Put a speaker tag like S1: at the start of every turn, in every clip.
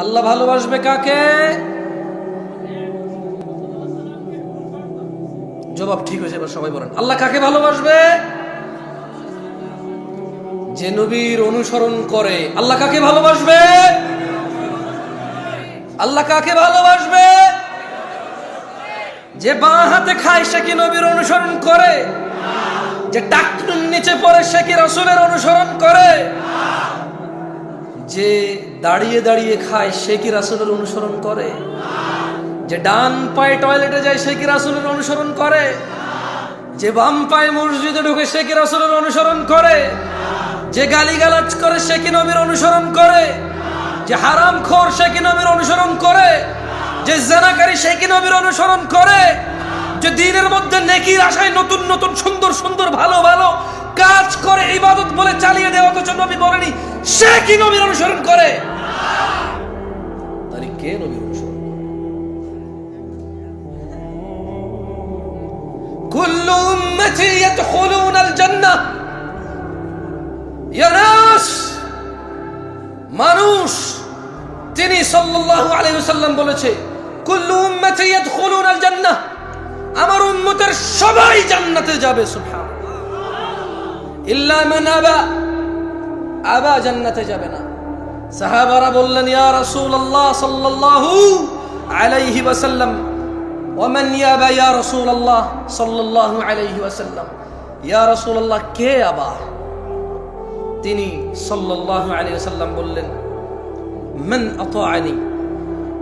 S1: আল্লাহ ভালোবাসবে কাকে? জবাব ঠিক হয়েছে, এবার সবাই বলেন। আল্লাহ কাকে ভালোবাসবে? যে নবীর অনুসরণ করে। আল্লাহ কাকে ভালোবাসবে? আল্লাহ কাকে ভালোবাসবে? যে বাঁ হাতে খায়, সে কি নবীর অনুসরণ করে? যে টাকটুন নিচে পড়ে, সে কি রসুলের অনুসরণ করে? যে দাঁড়িয়ে দাঁড়িয়ে খায়, সে কি রাসুলের অনুসরণ করে? যে ডান পায়ে টয়লেটে যায়, সে কি রাসুলের অনুসরণ করে? যে বাম পায়ে মসজিদে ঢুকে, সে কি রাসুলের অনুসরণ করে? যে গালিগালাজ করে, সে কি নবীর অনুসরণ করে? যে হারাম খোর, সে কি নবীর অনুসরণ করে? যে জেনাকারী, সে কি নবীর অনুসরণ করে? যে দিনের মধ্যে নেকির আশায় নতুন নতুন, সুন্দর সুন্দর, ভালো ভালো কাজ করে ইবাদত বলে চালিয়ে দেওয়া অথচ নবী বলেনি সে কি নবীর অনুসরণ করে তাহলে কে নবীর অনুসরণ করে? كل أمتي يدخلون الجنة يا ناس মানুষ তিনি সাল্লাল্লাহু আলাইহি ওয়াসাল্লাম বলেছে কুল্লু উম্মতি ইয়াদখুলুন আল জান্নাহ আমার উম্মতের সবাই জান্নাতে যাবে সুবহানাল্লাহ ইল্লা আবা আবা যাবে না। সাহাবারা বললেন, ইয়া রাসূলুল্লাহ সাল্লাল্লাহু আলাইহি ওয়াসাল্লাম ওমান ইয়াবা ইয়া রাসূলুল্লাহ সাল্লাল্লাহু আলাইহি ওয়াসাল্লাম? কে আবা? তিনি সাল্লাল্লাহু আলাইহি ওয়াসাল্লাম বললেন, মান আতাআনি,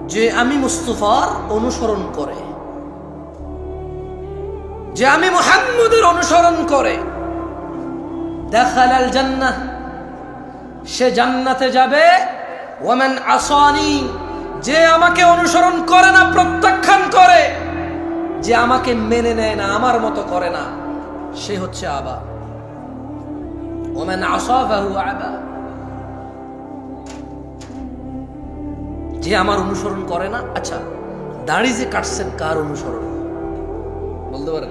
S1: যে আমি মুস্তাফার অনুসরণ করে, যে আমি মুহাম্মদের অনুসরণ করে দেখালাল জান্নাহ। সে জান্নাতে যাবে। ওয়ামান আসানি, যে আমাকে অনুসরণ করে না, প্রত্যাখ্যান করে, যে আমাকে মেনে নেয় না, আমার মতো করে না, সে হচ্ছে আবা। ওমান আসাফাহু আবা। যে আমার অনুসরণ করে না আচ্ছা দাড়ি যে কাটছেন, কার অনুসরণ? বলতে পারেন?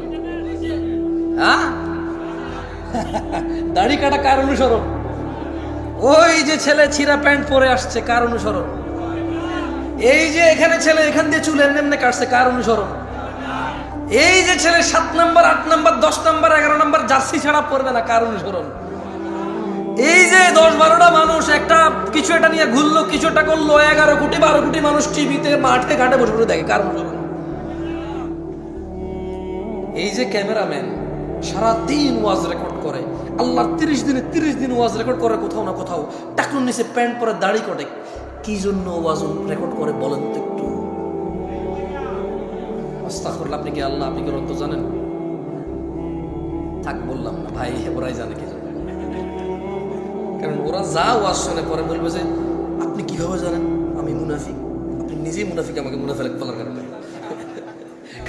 S1: হ্যাঁ? দাড়ি কাটা কার অনুসরণ? ওই যে ছেলে ছিঁড়া প্যান্ট পরে আসছে, কার অনুসরণ? এই যে এখানে ছেলে, এখান দিয়ে চুল এমনি কাটছে, কার অনুসরণ? এই যে ছেলে সাত নাম্বার, আট নাম্বার, দশ নাম্বার, এগারো নাম্বার, জার্সি ছাড়া পড়বে না, কার অনুসরণ? এই যে দশ বারোটা মানুষ, একটা কিছু একটা নিয়ে ঘুরলো, কিছু একটা করল, এগারো কোটি, বারো কোটি মানুষ টিভিতে মাঠে, ঘাটে বসে বসে দেখে কার অনুসরণ? এই যে ক্যামেরাম্যান সারা দিন ওয়াজ রেকর্ড করে। আল্লাহ তিরিশ দিনে তিরিশ দিন ওয়াজ রেকর্ড করে কোথাও না কোথাও। টাকুর নিচে প্যান্ট পরে দাড়ি কটে। কি জন্য ওয়াজ রেকর্ড করে বলেন তো একটু? আস্তাগফিরুল্লাহ, আপনি কি আল্লাহ আপনি কি রন্ত জানেন? থাক বললাম না। ভাই ওরাই জানে কি জানে। কারণ ওরা যা ওয়াজ শুনে পরে বলবে যে আপনি কীভাবে জানেন? আমি মুনাফিক। আপনি নিজেই মুনাফিক আমাকে মুনাফিক বলার কারণে।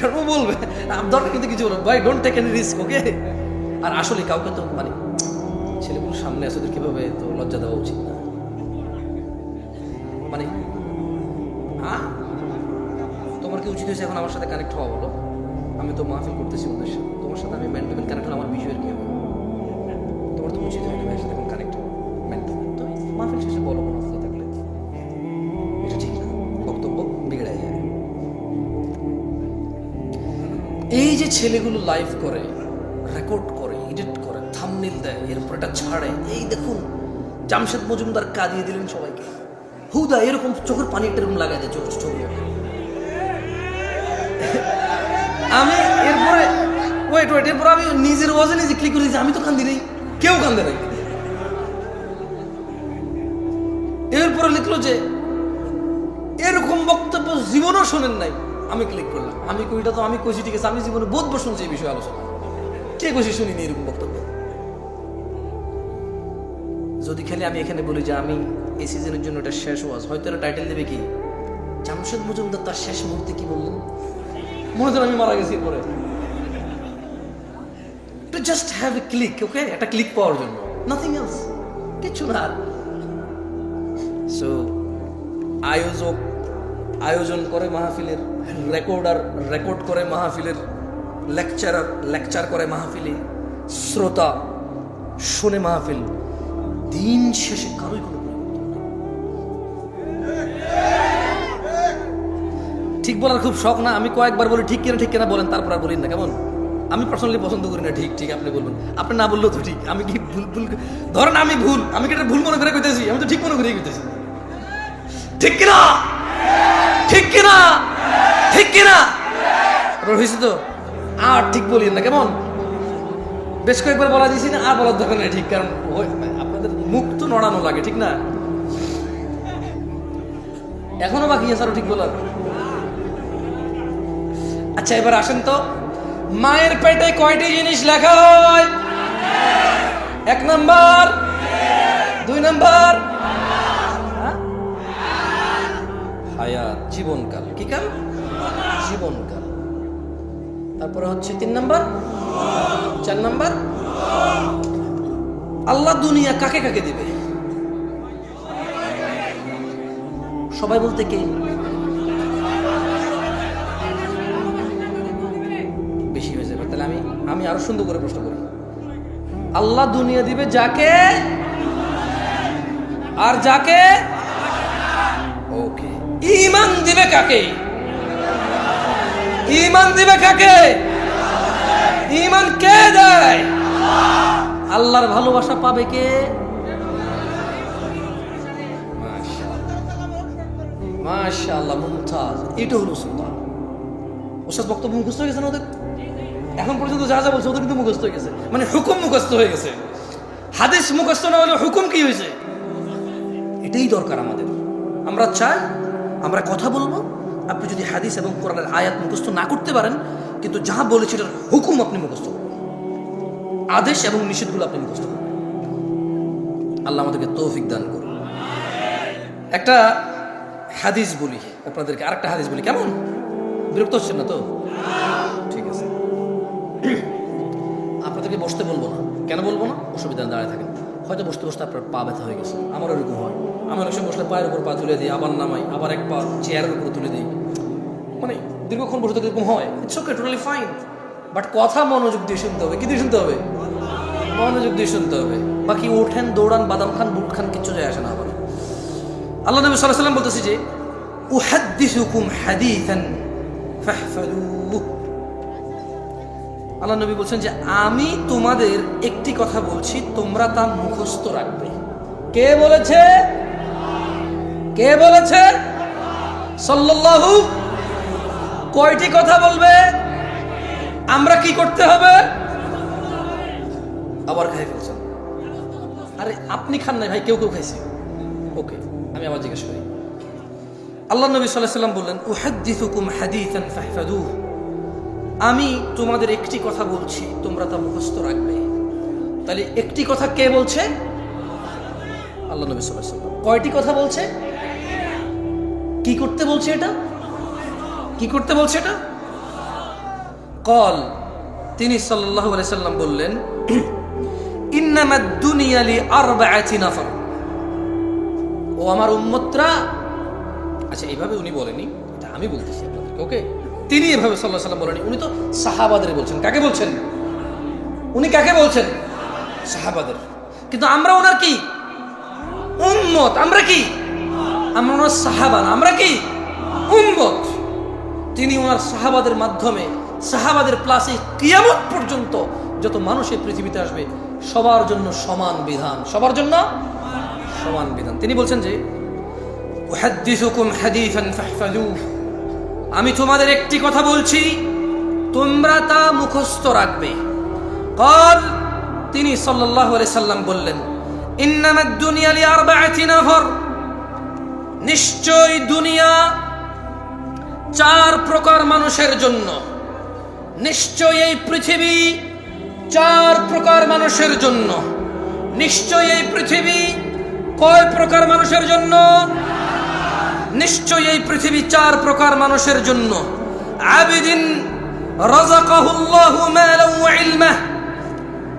S1: কারণ বলবে? দরকার কিন্তু কিছু বলবে ভাই don't take any risk okay আর আসলে কাউকে তো মানে ছেলেগুলো সামনে আছে ওদের কীভাবে তো লজ্জা দেওয়া উচিত না? মানে আ? তোমার কি উচিত হয়েছে এখন আমার সাথে কানেক্ট হওয়া, বলো? আমি তো মাহফিল করতেছি ওদের সাথে। তোমার সাথে আমি ম্যান টু কানেক্ট হলে আমার বিষয়ের কি হবে? তোমার তো উচিত হয়নি ভাইয়ের সাথে কানেক্ট ম্যান টু তো মাহফিল ছেলেগুলো লাইভ করে রেকর্ড করে এডিট করে থামনিল দেয়, এরপর এটা ছাড়ে। এই দেখুন, জামশেদ মজুমদার কাঁদিয়ে দিলেন সবাইকে। হুদা, এরকম চোখের পানি এরকম লাগাই দেয় চোখ চোখ আমি এরপরে ওয়েট ওয়েট এরপর আমি নিজের ওয়াজে নিজে ক্লিক করে আমি তো কান্দি নেই, কেউ কান্দে নাই। এরপরে লিখলো যে, এরকম বক্তব্য জীবনও শোনেন নাই। আমি ক্লিক করলাম। আমি কইটা তো আমি কইছি, ঠিক আছে, আমি জীবনে বহুতবার শুনছি এই বিষয়ে আলোচনা। কে কইছি, শুনিনি? এরকম বক্তব্য। যদি খেলে আমি এখানে বলি যে আমি এই সিজনের জন্য এটা শেষ ওয়াজ হয়তো এটা টাইটেল দেবে কি? জামশেদ মজুমদার তার শেষ মুহূর্তে কি বললেন মনে করেন আমি মারা গেছি পরে to just have a click okay একটা ক্লিক পাওয়ার জন্য। নাথিং এলস কিছু না। সো আয়োজক আয়োজন করে মাহফিলের রেকর্ডার রেকর্ড করে মাহফিলের লেকচারার লেকচার করে মাহফিলে, শ্রোতা শোনে মাহফিল, দিন শেষে কারোই কোনো ঠিক বলার খুব শখ না, আমি কয়েকবার বলি ঠিক কিনা ঠিক কিনা বলেন, তারপর আর বলেন না, কেমন? আমি পার্সোনালি পছন্দ করি না, ঠিক ঠিক, আপনি বলবেন। আপনি না বললেও তো ঠিক, আমি কি ভুল ভুল ধরেন আমি ভুল, আমি কি এটা ভুল মনে করে কইতেছি? আমি তো ঠিক মনে করে কইতেছি। ঠিক কিনা? ঠিক কিনা? ঠিক কিনা? হয়েছে তো? আর ঠিক বলিয়েন না, কেমন? বেশ কয়েকবার বলা দিয়েছি না, আর বলার দরকার নেই, ঠিক, কারণ আপনাদের মুখ তো নড়ানো লাগে, ঠিক না? এখনও বাকি আছে, আরও ঠিক বলার। আচ্ছা এবার আসেন তো। মায়ের পেটে কয়টি জিনিস লেখা হয়? এক নাম্বার, দুই নাম্বার জীবনকাল। কি কাল? জীবনকাল। তারপরে হচ্ছে তিন নাম্বার? চার নাম্বার? আল্লাহ দুনিয়া কাকে কাকে দিবে? সবাই বলতে কে? বেশি হয়ে যাবে। তাহলে আমি আমি আরও সুন্দর করে প্রশ্ন করি। আল্লাহ দুনিয়া দিবে যাকে? আর যাকে? ইমান দিবে কাকে? ইমান দিবে কাকে? ইমান কে দেয়? আল্লাহর ভালোবাসা পাবে কে? এটা হলো বক্তব্য হয়ে গেছে এখন পর্যন্ত যা যা বলছে ওদের কিন্তু মুখস্থ হয়ে গেছে। মানে হুকুম হয়ে গেছে। হাদিস না হুকুম কি হয়েছে? এটাই দরকার আমাদের। আমরা চাই আমরা কথা বলব। আপনি যদি হাদিস এবং কোরআনের আয়াত মুখস্থ না করতে পারেন, কিন্তু যা বলেছে এটার হুকুম আপনি মুখস্থ করবেন আদেশ এবং নিষেধগুলো আপনি মুখস্থ করবেন আল্লাহ আমাদেরকে তৌফিক দান করুন। একটা হাদিস বলি, আপনাদেরকে আরেকটা হাদিস বলি, কেমন? বিরক্ত হচ্ছেন না তো? ঠিক আছে। আপনাদেরকে বসতে বলব না। কেন বলব না? অসুবিধা দাঁড়ায় থাকেন। হয়তো বসতে বসতে আপনার পা ব্যথা হয়ে গেছে। আমার এরকম হয়। আমি অনেক সময় বসলে পায়ের উপর পা তুলে দিই, আবার নামাই, আবার এক পা চেয়ারের উপর তুলে দিই। মানে দীর্ঘক্ষণ বসে থাকলে এরকম হয়। It's okay totally fine but কথা মনোযোগ দিয়ে শুনতে হবে। কি দিয়ে শুনতে হবে? মনোযোগ দিয়ে শুনতে হবে। বাকি ওঠেন দৌড়ান, বাদাম খান, বুট খান, কিচ্ছু যায় আসে না আবার। আল্লাহ নবী সাল্লাহ সাল্লাম বলতেছি যে, উহাদ্দিসুকুম হাদিসান ফাহফাদুহু আল্লাহ নবী বলছেন যে, আমি তোমাদের একটি কথা বলছি, তোমরা তা মুখস্থ রাখবে। কে বলেছে? কে বলেছে? সাল্লাল্লাহু কয়টি কথা বলবে? আমরা কি করতে হবে? আবার খাই ফেলছেন। আরে, আপনি খান নাই ভাই, কেউ কেউ খাইছে। ওকে, আমি আবার জিজ্ঞেস করি। আল্লাহ নবী সাল্লাম বললেন, উহাদ্দিসুকুম হাদিসান ফাহফাদুহু আমি তোমাদের একটি কথা বলছি, তোমরা তা মুখস্থ রাখবে। তাহলে একটি কথা কে বলছে? আল্লাহ নবী আলাইহি কয়টি কথা বলছে? কি করতে বলছে এটা? কি করতে বলছে এটা? কল। তিনি আলাইহি সাল্লাম বললেন, ইন্নামাদ দুনিয়া লি আরবাআতি নাফর। ও আমার উম্মতরা আচ্ছা এইভাবে উনি বলেনি, এটা আমি বলতেছি আপনাদেরকে, ওকে? তিনি এভাবে সাল্লাহ সাল্লাম বলেনি, উনি তো সাহাবাদের বলছেন। কাকে বলছেন? উনি কাকে বলছেন? সাহাবাদের। কিন্তু আমরা ওনার কি? উম্মত, আমরা কি? আমরা ওনার সাহাবা আমরা কি? উম্মত। তিনি ওনার সাহাবাদের মাধ্যমে, সাহাবাদের প্লাসে কিয়ামত পর্যন্ত যত মানুষ এই পৃথিবীতে আসবে, সবার জন্য সমান বিধান। সবার জন্য সমান বিধান। তিনি বলছেন যে আমি তোমাদের একটি কথা বলছি, তোমরা তা মুখস্থ রাখবে। কল তিনি আলাইহি সাল্লাম বললেন ইন্নামাদ দুনিয়া লি আরবাআতি নাফর। নিশ্চয় দুনিয়া চার প্রকার মানুষের জন্য। নিশ্চয় এই পৃথিবী চার প্রকার মানুষের জন্য। নিশ্চয় এই পৃথিবী কয় প্রকার মানুষের জন্য? নিশ্চয় এই পৃথিবী চার প্রকার মানুষের জন্য। আবিদিন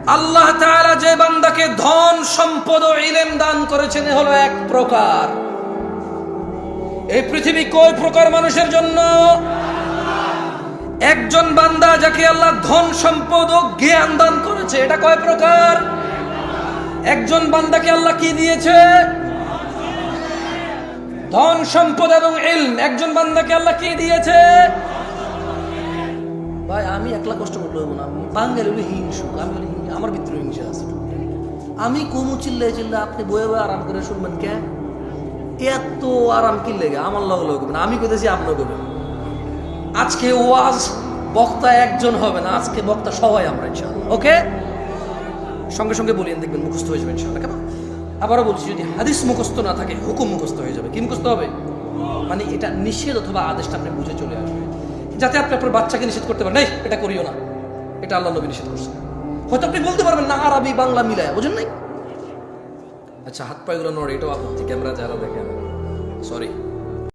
S1: আল্লাহ যে বান্দাকে ধন, সম্পদ ও ইলম দান করেছেন হলো এক প্রকার। এই পৃথিবী কয় প্রকার মানুষের জন্য? একজন বান্দা যাকে আল্লাহ ধন, সম্পদ ও জ্ঞান দান করেছে, এটা কয় প্রকার? একজন বান্দাকে আল্লাহ কি দিয়েছে? ধন, সম্পদ এবং ইলম। একজন বান্দাকে আল্লাহ কি দিয়েছে? ভাই, আমি একলা কষ্ট করলে হব না। বাঙালি হলো হিংসুক, আমি আমার ভিতরে হিংসা আছে। আমি কোনো চিল্লাই চিল্লা আপনি বয়ে বয়ে আরাম করে শুনবেন কে? এত আরাম কি লেগে? আমার লগে লগে করবেন আমি কইতেছি আপনার করবেন আজকে ওয়াজ বক্তা একজন হবে না আজকে বক্তা সবাই আমরা ইনশাআল্লাহ। ওকে? সঙ্গে সঙ্গে বলিয়েন দেখবেন মুখস্থ হয়ে যাবে ইনশাআল্লাহ কেন আবারও বলছি যদি হাদিস মুখস্থ না থাকে হুকুম মুখস্থ হয়ে যাবে। কি মুখস্থ হবে? মানে এটা নিষেধ অথবা আদেশটা আপনি বুঝে চলে আসবে যাতে আপনি আপনার বাচ্চাকে নিষেধ করতে পারেন "এই, এটা করিও না। এটা আল্লাহ নবী নিষেধ করছে। হয়তো আপনি বলতে পারবেন না আরবি বাংলা মিলায় বুঝেন নাই? আচ্ছা হাত পায়েগুলো নড়ে এটাও আপত্তি ক্যামেরা যারা দেখেন। সরি